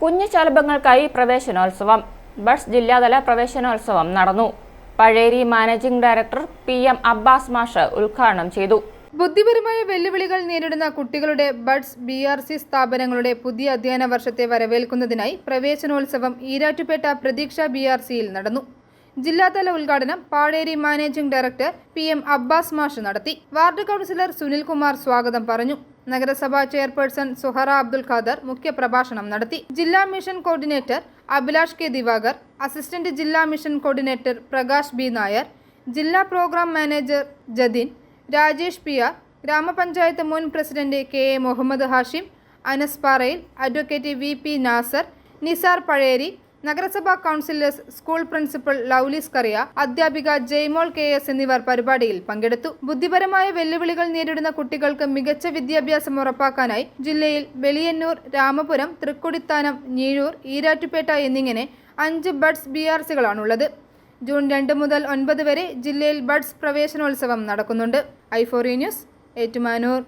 കുഞ്ഞു ശലഭങ്ങൾക്കായി പ്രവേശനോത്സവം. ബഡ്സ് ജില്ലാതല പ്രവേശനോത്സവം നടന്നു. Pazheri managing director P M Abbas മാഷ് ഉദ്ഘാടനം ചെയ്തു. ബുദ്ധിപരമായ വെല്ലുവിളികൾ നേരിടുന്ന കുട്ടികളുടെ ബഡ്സ് ബി ആർ സി സ്ഥാപനങ്ങളുടെ പുതിയ അധ്യയന വർഷത്തെ വരവേൽക്കുന്നതിനായി പ്രവേശനോത്സവം ഈരാറ്റുപേട്ട പ്രതീക്ഷ ബി ആർ സിയിൽ നടന്നു. ജില്ലാതല ഉദ്ഘാടനം Pazheri managing director P M Abbas മാഷ് നടത്തി. വാർഡ് കൗൺസിലർ സുനിൽകുമാർ സ്വാഗതം പറഞ്ഞു. നഗരസഭാ ചെയർപേഴ്സൺ സുഹറ അബ്ദുൽ ഖാദർ മുഖ്യപ്രഭാഷണം നടത്തി. ജില്ലാ mission coordinator Abhilash K Divakar assistant ജില്ലാ mission coordinator Prakash B Nair ജില്ലാ programme manager Jathin Rajesh P R ഗ്രാമപഞ്ചായത്ത് മുൻ president K A Muhammad Hashim Anas Parayil advocate V P Nasar Nisar Pazheri നഗരസഭാ councillors school principal ലൗലീസ് കറിയ അധ്യാപിക Jaimol K S എന്നിവർ പരിപാടിയിൽ പങ്കെടുത്തു. ബുദ്ധിപരമായ വെല്ലുവിളികൾ നേരിടുന്ന കുട്ടികൾക്ക് മികച്ച വിദ്യാഭ്യാസം ഉറപ്പാക്കാനായി ജില്ലയിൽ വെളിയന്നൂർ രാമപുരം തൃക്കുടിത്താനം ഞീഴൂർ ഈരാറ്റുപേട്ട എന്നിങ്ങനെ അഞ്ച് ബഡ്സ് ബി ആർ സികളാണുള്ളത്. ജൂൺ രണ്ട് മുതൽ ഒൻപത് വരെ ജില്ലയിൽ ബഡ്സ് പ്രവേശനോത്സവം നടക്കുന്നുണ്ട്. ഐഫോറി ന്യൂസ് ഏറ്റുമാനൂർ.